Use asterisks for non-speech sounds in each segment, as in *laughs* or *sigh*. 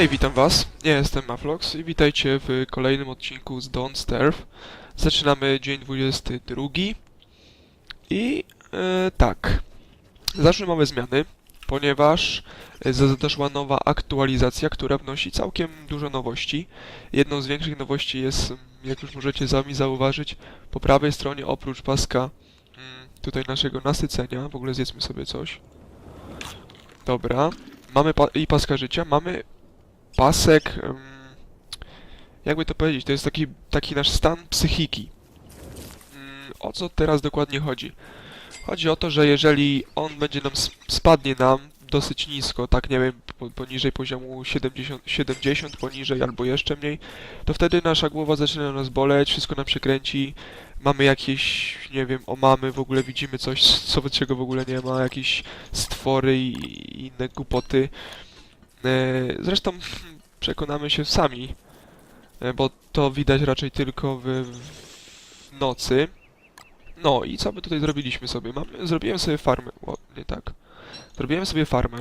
Hej, witam was. Ja jestem Maflox i witajcie w kolejnym odcinku z Don't Starve. Zaczynamy dzień 22 i e, tak. Zawsze mamy zmiany, ponieważ e, doszła nowa aktualizacja, która wnosi całkiem dużo nowości. Jedną z większych nowości jest, mm, jak już możecie sami zauważyć, po prawej stronie oprócz paska mm, tutaj naszego nasycenia, w ogóle zjedzmy sobie coś. Dobra, mamy pa i paska życia, mamy pasek. jakby to powiedzieć, to jest taki, taki nasz stan psychiki. Mm, O co teraz dokładnie chodzi? Chodzi o to, że jeżeli on będzie nam sp- spadnie nam dosyć nisko, tak nie wiem, po- poniżej poziomu 70, 70 poniżej albo jeszcze mniej, to wtedy nasza głowa zaczyna nas boleć, wszystko nam się kręci, mamy jakieś, nie wiem, omamy, w ogóle widzimy coś, co czego w ogóle nie ma, jakieś stwory i inne głupoty. E, Zresztą przekonamy się sami, e, bo to widać raczej tylko w, w nocy. No i co my tutaj zrobiliśmy sobie? Mamy, zrobiłem sobie farmę. O, nie tak. Zrobiłem sobie farmę.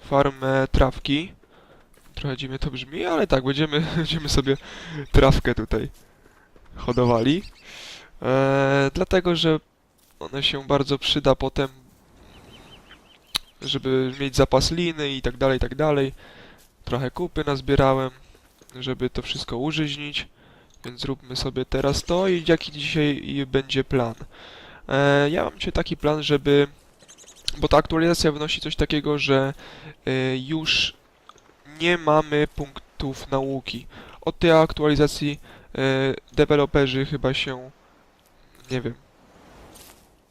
Farmę trawki. Trochę dziwnie to brzmi, ale tak, będziemy, *laughs* będziemy sobie trawkę tutaj hodowali. E, dlatego, że ona się bardzo przyda potem żeby mieć zapas liny i tak dalej, i tak dalej. Trochę kupy nazbierałem, żeby to wszystko użyźnić, więc zróbmy sobie teraz to i jaki dzisiaj będzie plan. E, ja mam dzisiaj taki plan, żeby... Bo ta aktualizacja wnosi coś takiego, że e, już nie mamy punktów nauki. Od tej aktualizacji e, deweloperzy chyba się... nie wiem.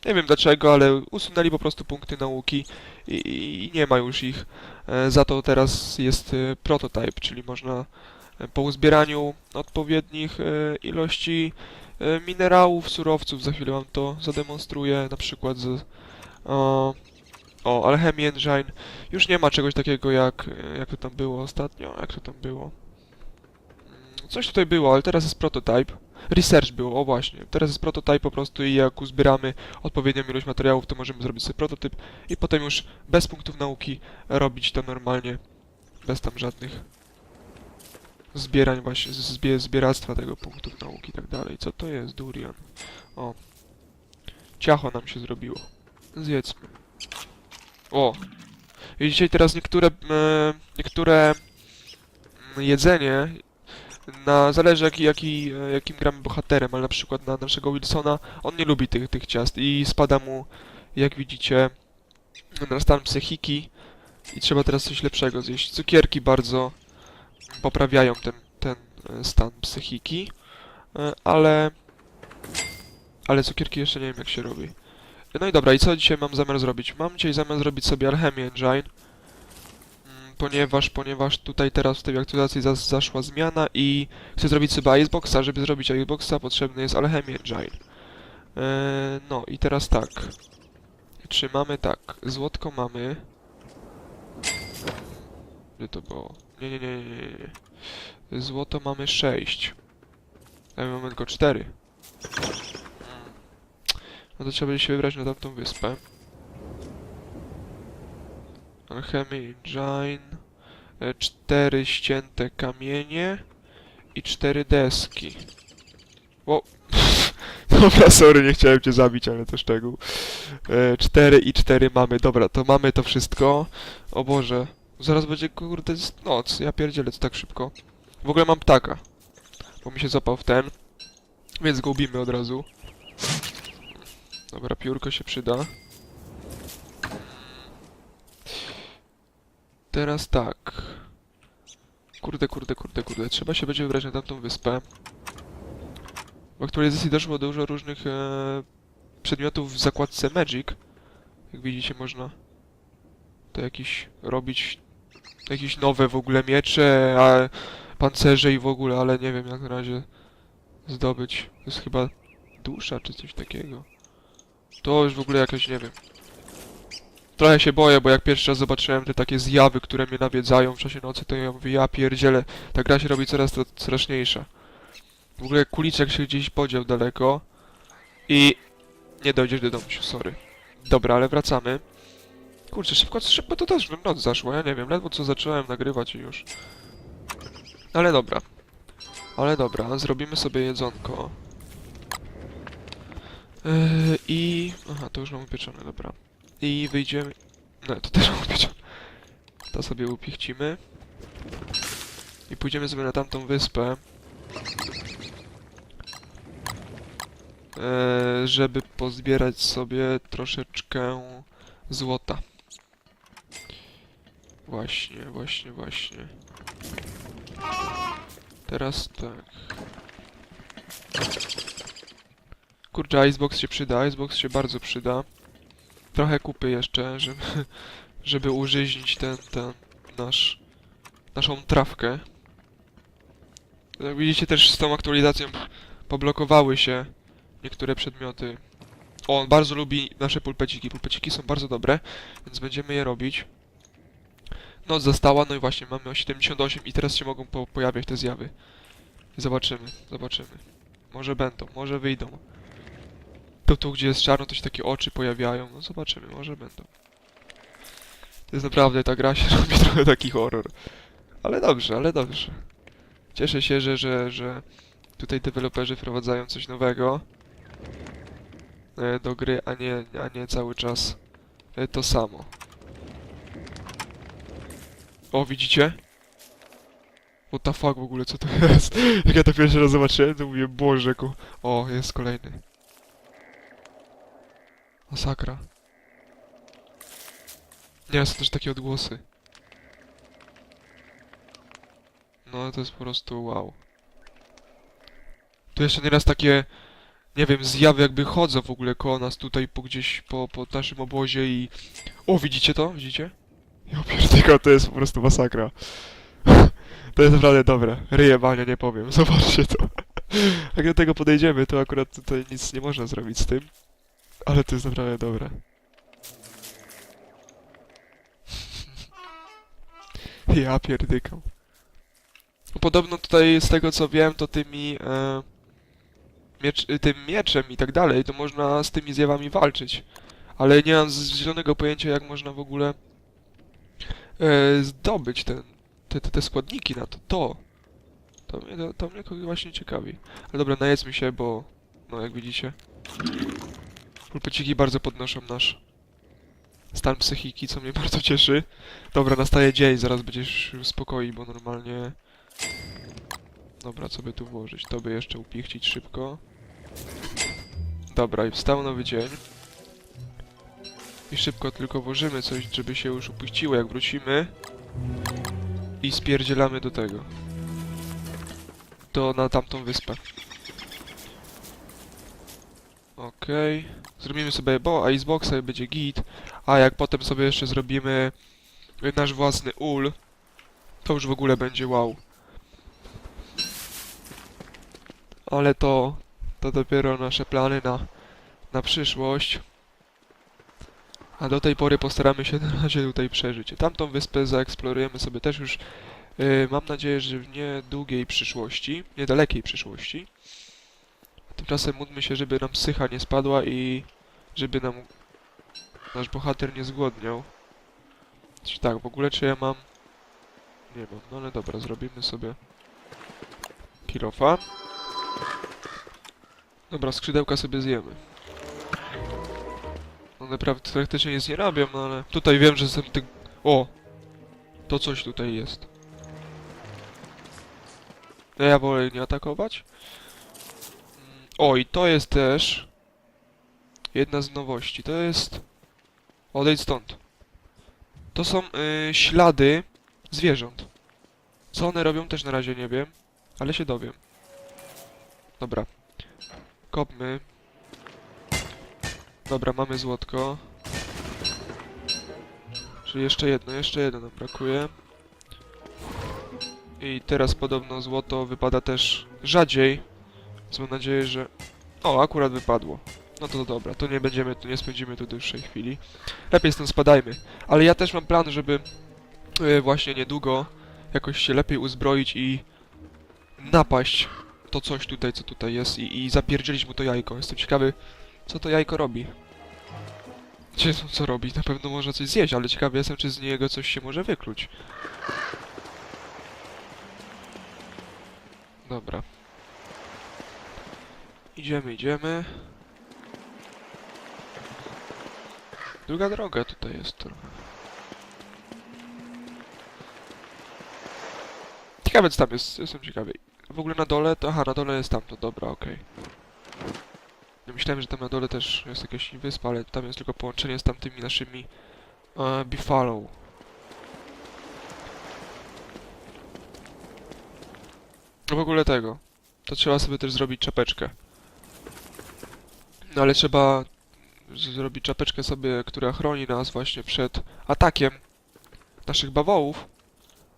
Nie wiem dlaczego, ale usunęli po prostu punkty nauki i, nie ma już ich. E, Za to teraz jest e, prototype, czyli można e, po uzbieraniu odpowiednich ilości minerałów, surowców, za chwilę wam to zademonstruję, na przykład z o, o Alchemy Engine. Już nie ma czegoś takiego jak, jak to tam było ostatnio, jak to tam było. Mm, Coś tutaj było, ale teraz jest prototype. Research było, o właśnie. Teraz jest prototype po prostu i jak uzbieramy odpowiednią ilość materiałów, to możemy zrobić sobie prototyp i potem już bez punktów nauki robić to normalnie, bez tam żadnych zbierań właśnie, zbie, zbieractwa tego punktów nauki i tak dalej. Co to jest durian? O. Ciacho nam się zrobiło. Zjedzmy. O. I dzisiaj teraz niektóre, e, niektóre jedzenie na, zależy jaki, jaki, e, jakim gramy bohaterem, ale na przykład na naszego Wilsona, on nie lubi tych, tych ciast i spada mu, jak widzicie, na stan psychiki i trzeba teraz coś lepszego zjeść. Cukierki bardzo poprawiają ten, ten e, stan psychiki, e, ale, ale cukierki jeszcze nie wiem jak się robi. No i dobra, i co dzisiaj mam zamiar zrobić? Mam dzisiaj zamiar zrobić sobie Alchemy Engine, ponieważ, ponieważ tutaj teraz w tej aktualizacji zas, zaszła zmiana i chcę zrobić sobie Iceboxa. Żeby zrobić Iceboxa potrzebny jest Alchemy Engine. Eee, no i teraz tak. Czy mamy tak? Złotko mamy. Gdzie to było? Nie, nie, nie, nie, nie. Złoto mamy 6. A my mamy tylko 4. No to trzeba będzie się wybrać na tamtą wyspę. Alchemy Engine. E, Cztery ścięte kamienie i cztery deski. O! *laughs* Dobra, sorry, nie chciałem cię zabić, ale to szczegół. E, cztery i cztery mamy. Dobra, to mamy to wszystko. O Boże. Zaraz będzie, kurde, noc. Ja pierdzielę, co tak szybko. W ogóle mam ptaka. Bo mi się zapał w ten. Więc go ubijmy od razu. Dobra, piórko się przyda. Teraz tak. Kurde, kurde, kurde, kurde. Trzeba się będzie wybrać na tamtą wyspę. W aktualizacji doszło dużo różnych e, przedmiotów w zakładce Magic. Jak widzicie, można to jakiś robić jakieś nowe w ogóle miecze, a pancerze i w ogóle, ale nie wiem jak na razie zdobyć. To jest chyba dusza czy coś takiego. To już w ogóle jakaś, nie wiem. Trochę się boję, bo jak pierwszy raz zobaczyłem te takie zjawy, które mnie nawiedzają w czasie nocy, to ja mówię, ja pierdzielę, ta gra się robi coraz straszniejsza. W ogóle kuliczek się gdzieś podział daleko i nie dojdziesz do domu, sorry. Dobra, ale wracamy. Kurczę, szybko, szybko to też noc zaszła, ja nie wiem, ledwo co zacząłem nagrywać i już. Ale dobra. Ale dobra, zrobimy sobie jedzonko. Yy, I... Aha, to już mam upieczone, dobra. I wyjdziemy... No, to też mam upieczone. To sobie upichcimy. I pójdziemy sobie na tamtą wyspę. Yy, żeby pozbierać sobie troszeczkę złota. Właśnie, właśnie, właśnie. Teraz tak. Kurczę, Icebox się przyda, Icebox się bardzo przyda. Trochę kupy jeszcze, żeby, *laughs* żeby użyźnić ten, ten nasz, naszą trawkę. Jak widzicie też z tą aktualizacją poblokowały się niektóre przedmioty. O, on bardzo lubi nasze pulpeciki. Pulpeciki są bardzo dobre, więc będziemy je robić. Noc została, no i właśnie mamy o 78 i teraz się mogą po pojawiać te zjawy. Zobaczymy, zobaczymy. Może będą, może wyjdą. Tu, tu gdzie jest czarno, to się takie oczy pojawiają. No zobaczymy, może będą. To jest naprawdę, ta gra się *laughs* robi trochę taki horror. Ale dobrze, ale dobrze. Cieszę się, że, że, że tutaj deweloperzy wprowadzają coś nowego e, do gry, a nie, a nie cały czas e, to samo. O, widzicie? What the fuck w ogóle, co to *laughs* jest? Jak ja to pierwszy raz zobaczyłem, to mówię, boże, ko... O, jest kolejny. Masakra. Nie, są też takie odgłosy. No, to jest po prostu wow. Tu jeszcze nieraz takie, nie wiem, zjawy jakby chodzą w ogóle koło nas tutaj po gdzieś po, po naszym obozie i... O, widzicie to? Widzicie? Ja pierdolę, to jest po prostu masakra. *laughs* To jest naprawdę dobre. Ryje bania, nie powiem. *laughs* Zobaczcie to. *laughs* Jak do tego podejdziemy, to akurat tutaj nic nie można zrobić z tym. Ale to jest naprawdę dobre. *laughs* Ja pierdykam. No Podobno tutaj, z tego co wiem, to tymi... E, miecz, y, tym mieczem i tak dalej, to można z tymi zjawami walczyć. Ale nie mam zielonego pojęcia, jak można w ogóle e, zdobyć ten, te, te, te składniki na to. To, to mnie, to, to mnie właśnie ciekawi. Ale dobra, najedzmy się, bo no jak widzicie, pulpeciki bardzo podnoszą nasz stan psychiki, co mnie *laughs* bardzo cieszy. Dobra, nastaje dzień, zaraz będziesz spokoi, bo normalnie... Dobra, co by tu włożyć? To by jeszcze upichcić szybko. Dobra, i wstał nowy dzień. I szybko tylko włożymy coś, żeby się już upuściło, jak wrócimy. I spierdzielamy do tego. To na tamtą wyspę. Okej. Zrobimy sobie bo Iceboxa będzie git. A jak potem sobie jeszcze zrobimy nasz własny ul, to już w ogóle będzie wow. Ale to, to dopiero nasze plany na, na przyszłość. A do tej pory postaramy się na razie tutaj przeżyć. Tamtą wyspę zaeksplorujemy sobie też już, yy, mam nadzieję, że w niedługiej przyszłości, niedalekiej przyszłości. Tymczasem módlmy się, żeby nam psycha nie spadła i żeby nam nasz bohater nie zgłodniał. Czy tak, w ogóle czy ja mam... Nie mam, no ale dobra, zrobimy sobie kilofa. Dobra, skrzydełka sobie zjemy. No naprawdę praktycznie nic nie robią, no ale... Tutaj wiem, że jestem ty... O! To coś tutaj jest. Ja wolę nie atakować. Mm, O, i to jest też... Jedna z nowości. To jest... Odejdź stąd. To są y, ślady zwierząt. Co one robią też na razie nie wiem, ale się dowiem. Dobra. Kopmy. Dobra, mamy złotko. Czyli jeszcze jedno, jeszcze jedno nam brakuje. I teraz podobno złoto wypada też rzadziej. Więc mam nadzieję, że... O, akurat wypadło. No to dobra, to nie będziemy, to nie spędzimy tu dłuższej chwili. Lepiej stąd spadajmy. Ale ja też mam plan, żeby e, właśnie niedługo jakoś się lepiej uzbroić i napaść to coś tutaj, co tutaj jest i, i zapierdzielić mu to jajko. Jestem ciekawy, co to jajko robi. Gdzie są co robić? Na pewno można coś zjeść, ale ciekawy jestem, czy z niego coś się może wykluć. Dobra. Idziemy, idziemy. Druga droga tutaj jest trochę. Ciekawe co tam jest, jestem ciekawy. W ogóle na dole to, aha, na dole jest tamto, dobra, okej. Ja myślałem, że tam na dole też jest jakaś wyspa, ale tam jest tylko połączenie z tamtymi naszymi e. No w ogóle tego. To trzeba sobie też zrobić czapeczkę. No ale trzeba zrobić czapeczkę sobie, która chroni nas właśnie przed atakiem naszych bawołów.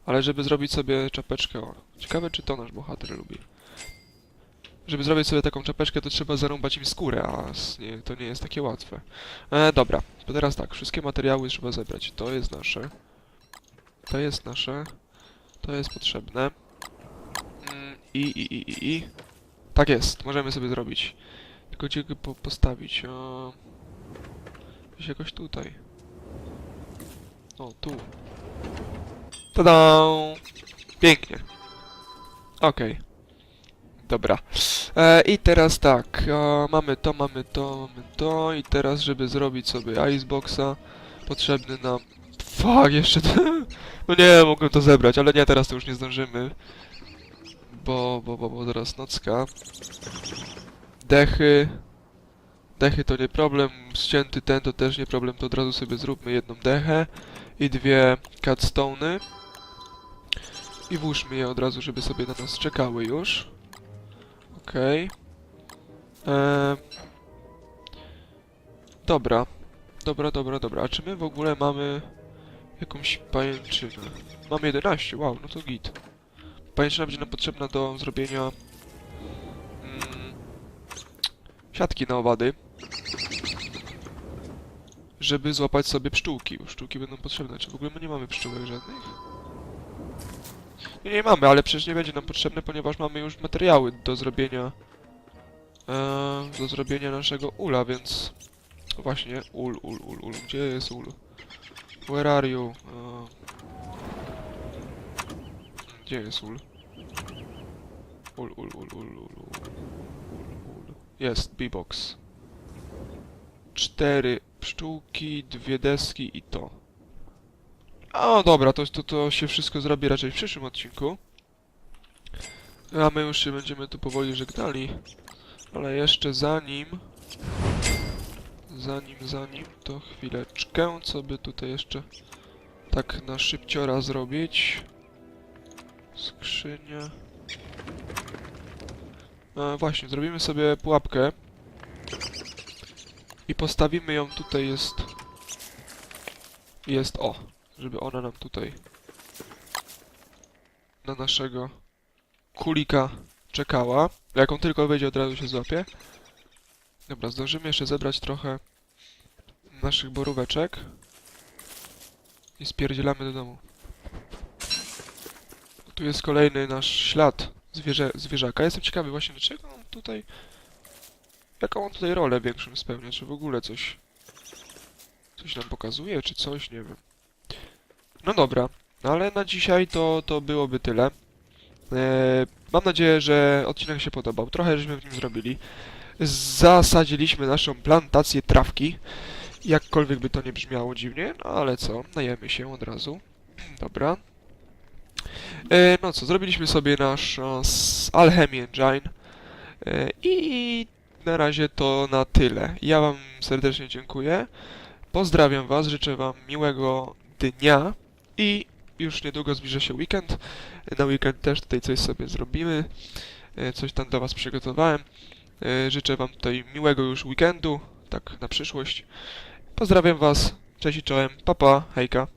Ale żeby zrobić sobie czapeczkę, o, ciekawe czy to nasz bohater lubi. Żeby zrobić sobie taką czapeczkę, to trzeba zarąbać im skórę, a nie, to nie jest takie łatwe. E, dobra, to teraz tak, wszystkie materiały trzeba zebrać. To jest nasze. To jest nasze. To jest potrzebne. Mm, I, i, i, i, i. Tak jest, możemy sobie zrobić. Tylko gdzie go po postawić? O... Gdzieś jakoś tutaj. O, tu. Tada! Pięknie. Okej. Dobra. E, I teraz tak, e, mamy to, mamy to, mamy to i teraz, żeby zrobić sobie iceboxa, potrzebny nam... Fuck, jeszcze to... *laughs* No nie, mogłem to zebrać, ale nie, teraz to już nie zdążymy. Bo, bo, bo, bo teraz nocka. Dechy. Dechy to nie problem, ścięty ten to też nie problem, to od razu sobie zróbmy jedną dechę i dwie cutstone'y. I włóżmy je od razu, żeby sobie na nas czekały już. Okej. Eee, Dobra. Dobra, dobra, dobra. A czy my w ogóle mamy jakąś pajęczynę? Mamy 11, wow, no to git. Pajęczyna będzie nam potrzebna do zrobienia mm, siatki na owady. Żeby złapać sobie pszczółki, bo pszczółki będą potrzebne. Czy w ogóle my nie mamy pszczółek żadnych? Nie, nie mamy, ale przecież nie będzie nam potrzebne, ponieważ mamy już materiały do zrobienia e, do zrobienia naszego ula, więc właśnie ul, ul, ul, ul. Gdzie jest ul? Where are you? E, gdzie jest ul? Ul, ul, ul, ul, ul, ul. Jest, B-box. Cztery pszczółki, dwie deski i to. O, dobra, to, to, to się wszystko zrobi raczej w przyszłym odcinku. A my już się będziemy tu powoli żegnali. Ale jeszcze zanim... Zanim, zanim, to chwileczkę, co by tutaj jeszcze tak na szybciora zrobić. Skrzynia. A, właśnie, zrobimy sobie pułapkę. I postawimy ją tutaj jest... Jest, o, żeby ona nam tutaj na naszego kulika czekała. Jak on tylko wejdzie, od razu się złapie. Dobra, zdążymy jeszcze zebrać trochę naszych boróweczek. I spierdzielamy do domu. Tu jest kolejny nasz ślad zwierzę, zwierzaka. Jestem ciekawy właśnie, dlaczego on tutaj... Jaką on tutaj rolę większą spełnia? Czy w ogóle coś... Coś nam pokazuje, czy coś? Nie wiem. No dobra, no ale na dzisiaj to, to byłoby tyle. Eee, mam nadzieję, że odcinek się podobał. Trochę żeśmy w nim zrobili. Zasadziliśmy naszą plantację trawki. Jakkolwiek by to nie brzmiało dziwnie, no ale co, najemy się od razu. *clears throat* Dobra. E, no co, zrobiliśmy sobie nasz o, Alchemy Engine. E, I na razie to na tyle. Ja wam serdecznie dziękuję. Pozdrawiam was, życzę wam miłego dnia i już niedługo zbliża się weekend. Na weekend też tutaj coś sobie zrobimy. E, Coś tam dla was przygotowałem. E, Życzę wam tutaj miłego już weekendu, tak na przyszłość. Pozdrawiam was, cześć i czołem, papa, hejka.